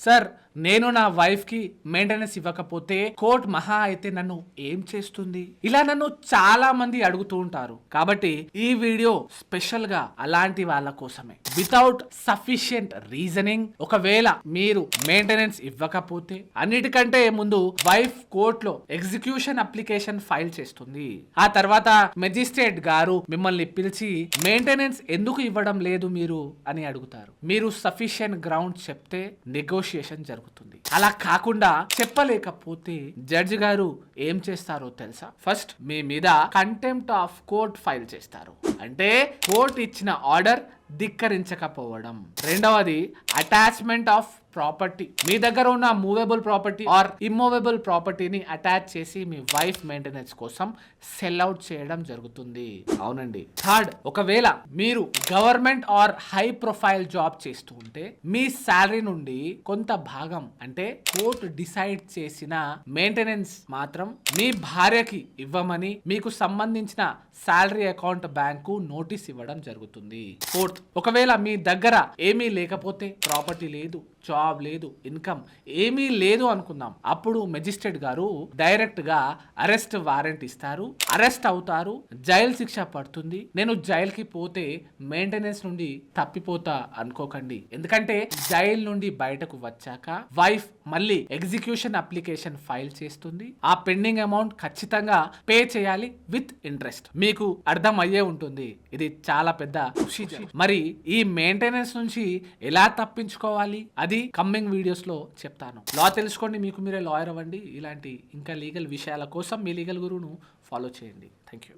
Sir, నేను నా వైఫ్కి మెయింటెనెన్స్ ఇవ్వకపోతే కోర్ట్ మహా అయితే నన్ను ఏం చేస్తుంది? ఇలా నన్ను చాలా మంది అడుగుతూ ఉంటారు. కాబట్టి ఈ వీడియో స్పెషల్గా అలాంటి వాళ్ళ కోసమే. వితౌట్ సఫిషియంట్ రీజనింగ్ ఒకవేళ మీరు మెయింటెనెన్స్ ఇవ్వకపోతే అన్నిటికంటే ముందు వైఫ్ కోర్ట్లో ఎగ్జిక్యూషన్ అప్లికేషన్ ఫైల్ చేస్తుంది. ఆ తర్వాత మెజిస్ట్రేట్ గారు మిమ్మల్ని పిలిచి మెయింటెనెన్స్ ఎందుకు ఇవ్వడం లేదు మీరు అని అడుగుతారు. మీరు సఫిషియంట్ గ్రౌండ్ చెప్తే నెగోషియేషన్ జరుగుతుంది. అలా కాకుండా చెప్పలేకపోతే జడ్జి గారు ఏం చేస్తారో తెలుసా? ఫస్ట్ మీ మీద కంటెంప్ట్ ఆఫ్ కోర్ట్ ఫైల్ చేస్తారు. అంటే కోర్ట్ ఇచ్చిన ఆర్డర్ ధిక్కరించకపోవడం. రెండవది అటాచ్మెంట్ ఆఫ్ ప్రాపర్టీ మీ దగ్గర ఉన్న మూవేబుల్ ప్రాపర్టీ ఆర్ ఇమ్మూవేబుల్ ప్రాపర్టీని అటాచ్ చేసి మీ వైఫ్ మెయింటెనెన్స్ కోసం సెల్ అవుట్ చేయడం జరుగుతుంది. అవునండి. థర్డ్ ఒకవేళ మీరు government or high profile job చేస్తూ ఉంటే మీ శాలరీ నుండి కొంత భాగం అంటే కోర్టు డిసైడ్ చేసిన మెయింటెనెన్స్ మాత్రం మీ భార్యకి ఇవ్వమని మీకు సంబంధించిన శాలరీ అకౌంట్ బ్యాంకు నోటీస్ ఇవ్వడం జరుగుతుంది. ఫోర్త్ ఒకవేళ మీ దగ్గర ఏమీ లేకపోతే ప్రాపర్టీ లేదు జాబ్ లేదు ఇన్కమ్ ఏమీ లేదు అనుకుందాం. అప్పుడు మెజిస్ట్రేట్ గారు డైరెక్ట్గా అరెస్ట్ వారెంట్ ఇస్తారు. అరెస్ట్ అవుతారు. జైలు శిక్ష పడుతుంది. నేను జైలుకి పోతే మెయింటెనెన్స్ నుండి తప్పిపోతా అనుకోకండి. ఎందుకంటే జైల్ నుండి బయటకు వచ్చాక వైఫ్ మళ్ళీ ఎగ్జిక్యూషన్ అప్లికేషన్ ఫైల్ చేస్తుంది. ఆ పెండింగ్ అమౌంట్ ఖచ్చితంగా పే చేయాలి విత్ ఇంట్రెస్ట్. మీకు అర్థం అయ్యే ఉంటుంది. ఇది చాలా పెద్ద మరి మరి ఈ మెయింటెనెన్స్ నుంచి ఎలా తప్పించుకోవాలి? అది కమ్మింగ్ వీడియోస్లో చెప్తాను. లా తెలుసుకోండి మీకు మీరే లాయర్ అవ్వండి. ఇలాంటి ఇంకా లీగల్ విషయాల కోసం మీ లీగల్ గురువును ఫాలో చేయండి. Thank you